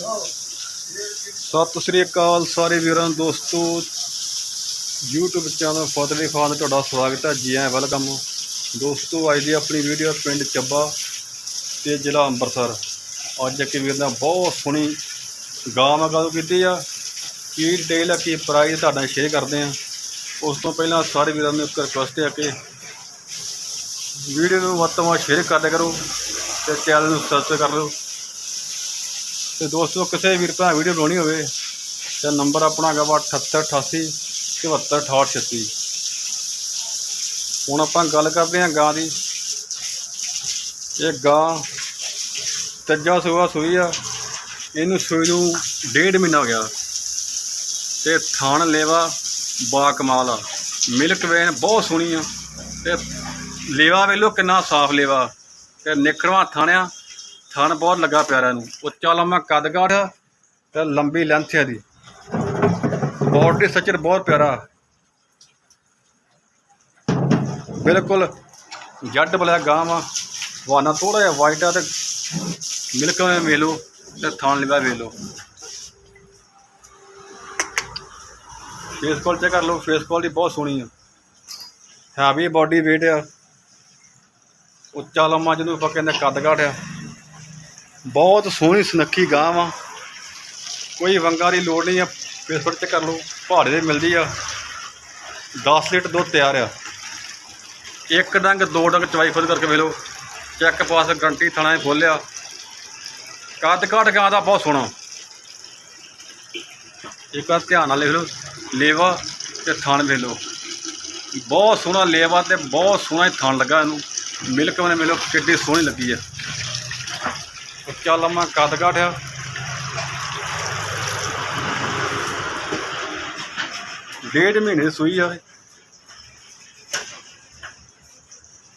ਸਤਿ ਸ੍ਰੀ ਅਕਾਲ ਸਾਰੇ ਵੀਰਾਂ ਨੂੰ ਦੋਸਤੋ। YouTube ਚੈਨਲ ਫਤਿਹ ਖਾਨ ਤੁਹਾਡਾ ਸਵਾਗਤ ਹੈ। ਜੀ ਆਇਆਂ ਵੈਲਕਮ ਦੋਸਤੋ, ਅੱਜ ਦੀ ਆਪਣੀ ਵੀਡੀਓ ਪਿੰਡ ਚੱਬਾ ਤੇ ਜ਼ਿਲ੍ਹਾ ਅੰਮ੍ਰਿਤਸਰ। ਅੱਜ ਇੱਕ ਵੀਰ ਨੇ ਬਹੁਤ ਸੋਹਣੀ ਗਾਂ ਮੈਂ ਗੱਲ ਕੀਤੀ ਆ। ਕੀ ਡਿਟੇਲ ਆ, ਕੀ ਪ੍ਰਾਈਸ ਤੁਹਾਡਾ ਸ਼ੇਅਰ ਕਰਦੇ ਆ। ਉਸ ਤੋਂ ਪਹਿਲਾਂ ਸਾਰੇ ਵੀਰਾਂ ਨੂੰ ਇੱਕ ਰਿਕੁਐਸਟ ਹੈ ਕਿ ਵੀਡੀਓ ਨੂੰ ਵੱਧ ਤੋਂ ਵੱਧ ਸ਼ੇਅਰ ਕਰਦੇ ਕਰੋ ਤੇ ਚੈਨਲ ਨੂੰ ਸਬਸਕ੍ਰਾਈਬ ਕਰ ਲਓ ਤੇ ਦੋਸਤੋ, ਕਿਸੇ ਵੀਰ ਭਰਾ ਵੀਡੀਓ ਬਣਾਉਣੀ ਹੋਵੇ, ਤਾਂ ਨੰਬਰ ਆਪਣਾ ਹੈਗਾ ਵਾ 7888 746836 ਹੁਣ ਆਪਾਂ ਗੱਲ ਕਰਦੇ ਹਾਂ ਗਾਂ ਦੀ। ਇਹ ਗਾਂ ਤੱਜਾ ਸੂਆ ਸੂਈ ਆ। ਇਹਨੂੰ ਸੂਈ ਨੂੰ ਡੇਢ ਮਹੀਨਾ ਹੋ ਗਿਆ। ਤੇ ਥਾਣ ਲੇਵਾ ਬਾ ਕਮਾਲ ਆ। ਮਿਲਕ ਵੇਨ ਬਹੁਤ ਸੋਹਣੀ ਆ। ਤੇ ਲੇਵਾ ਵੇਲੋ ਕਿੰਨਾ ਸਾਫ਼ ਲੇਵਾ। ਤੇ ਨਿਖੜਵਾ ਥਾਣਿਆ ਥਣ ਬਹੁਤ ਲੱਗਾ ਪਿਆਰਾ ਨੂੰ ਉੱਚਾ ਲੰਮਾ ਕੱਦ ਕਾਠ ਤੇ ਲੰਬੀ ਲੈਂਥ ਹੈ ਦੀ ਬਾਡੀ ਸੱਚਰ ਬਹੁਤ ਪਿਆਰਾ। ਬਿਲਕੁਲ ਜੱਡ ਬਲਿਆ ਗਾਂ ਆ। ਵਾਨਾ ਥੋੜਾ ਜਿਹਾ ਵਾਈਟ ਆ ਤੇ ਮਿਲਕ ਵੇ ਵੇਲੋ ਤੇ ਥਣ ਲਿਵਾ ਵੇਲੋ ਫੇਸ ਕਾਲ ਚੈੱਕ ਕਰ ਲਓ ਫੇਸ ਕਾਲ ਦੀ ਬਹੁਤ ਸੋਹਣੀ ਆ। ਹੈਵੀ ਬਾਡੀ weight ਆ। ਉੱਚਾ ਲੰਮਾ ਜਿਹਨੂੰ ਆਪਾਂ ਕਹਿੰਦੇ ਕੱਦ ਕਾਠ ਆ। ਬਹੁਤ ਸੋਹਣੀ ਸੁਨੱਖੀ ਗਾਂ ਵਾ। ਕੋਈ ਵੰਗਾਂ ਦੀ ਲੋੜ ਨਹੀਂ ਆ ਫੇਸਬੁੱਕ ਤੇ ਕਰ ਲਓ, ਪਹਾੜੇ ਦੇ ਮਿਲਦੀ ਆ। 10 ਲੀਟਰ ਦੁੱਧ ਤਿਆਰ ਆ। ਇੱਕ ਡੰਗ, ਦੋ ਡੰਗ ਚਵਾਈ ਖੁਦ ਕਰਕੇ ਵੇਲੋ ਲਓ ਚੈੱਕ ਪਾਸ, ਗਰੰਟੀ ਥਾਣਾ ਖੋਲਿਆ। ਕੱਦ ਕਾਠ ਗਾਂ ਦਾ ਬਹੁਤ ਸੋਹਣਾ। ਇੱਕ ਵਾਰ ਧਿਆਨ ਨਾਲ ਲਿਖ ਲਓ, ਲੇਵਾ ਤੇ ਥਣ ਵੇਖ ਲਓ। ਬਹੁਤ ਸੋਹਣਾ ਲੇਵਾ ਤੇ ਬਹੁਤ ਸੋਹਣਾ ਹੀ ਥਣ ਲੱਗਾ ਇਹਨੂੰ। ਮਿਲਕ ਮਨੇ ਮਿਲੋ ਕਿੱਡੀ ਸੋਹਣੀ ਲੱਗੀ ਆ। ਉੱਚਾ ਲੰਮਾ ਕੱਦ ਕਾਠ ਆ ਡੇਢ ਮਹੀਨੇ ਦੀ ਸੂਈ ਆ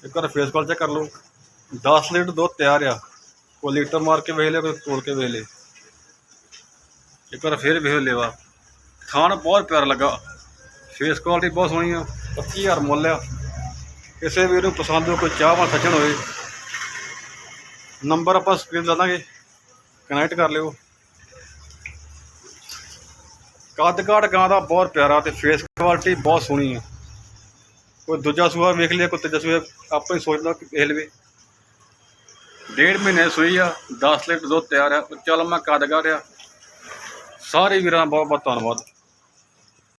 ਇੱਕ ਵਾਰ ਫੇਸ ਕਾਲ ਚੈੱਕ ਕਰ ਲਓ। 10 ਲੀਟਰ ਦੁੱਧ ਤਿਆਰ ਆ। ਕੋਈ ਲੀਟਰ ਮਾਰ ਕੇ ਵੇਖ ਲਿਆ ਕੋਈ ਤੋੜ ਕੇ ਵੇਖ ਲੇ। ਇੱਕ ਵਾਰ ਫੇਰ ਵੇਖ ਲੇਵਾ ਖਾਣ ਬਹੁਤ ਪਿਆਰਾ ਲੱਗਾ। ਫੇਸ ਕੁਆਲਿਟੀ ਬਹੁਤ ਸੋਹਣੀ ਆ। 25000 ਮੁੱਲ ਆ। ਕਿਸੇ ਵੀਰ ਨੂੰ ਪਸੰਦ ਹੋ ਕੋਈ ਚਾਹ ਵਾਲਾ ਸੱਜਣ ਹੋਵੇ ਨੰਬਰ ਆਪਾਂ ਸਕਰੀਨ ਲਾ ਦਾਂਗੇ। ਕਨੈਕਟ ਕਰ ਲਿਓ। ਕੱਦ ਕਾਠ ਗਾਂ ਦਾ ਬਹੁਤ ਪਿਆਰਾ ਤੇ ਫੇਸ ਕੁਆਲਿਟੀ ਬਹੁਤ ਸੋਹਣੀ ਆ। ਕੋਈ ਦੂਜਾ ਸੂਆ ਵੇਖ ਲਿਆ ਕੋਈ ਤੀਜਾ ਸੂਆ, ਆਪਾਂ ਹੀ ਸੋਚਦਾ ਕਿ ਵੇਖ ਲਵੇ ਡੇਢ ਮਹੀਨੇ ਸੂਈ ਆ 10 ਲੀਟਰ ਦੁੱਧ ਤਿਆਰ ਆ ਉੱਚਾ ਮੈਂ ਕੱਦ ਕਾਠ ਆ ਸਾਰੇ ਵੀਰਾਂ ਦਾ ਬਹੁਤ ਬਹੁਤ ਧੰਨਵਾਦ।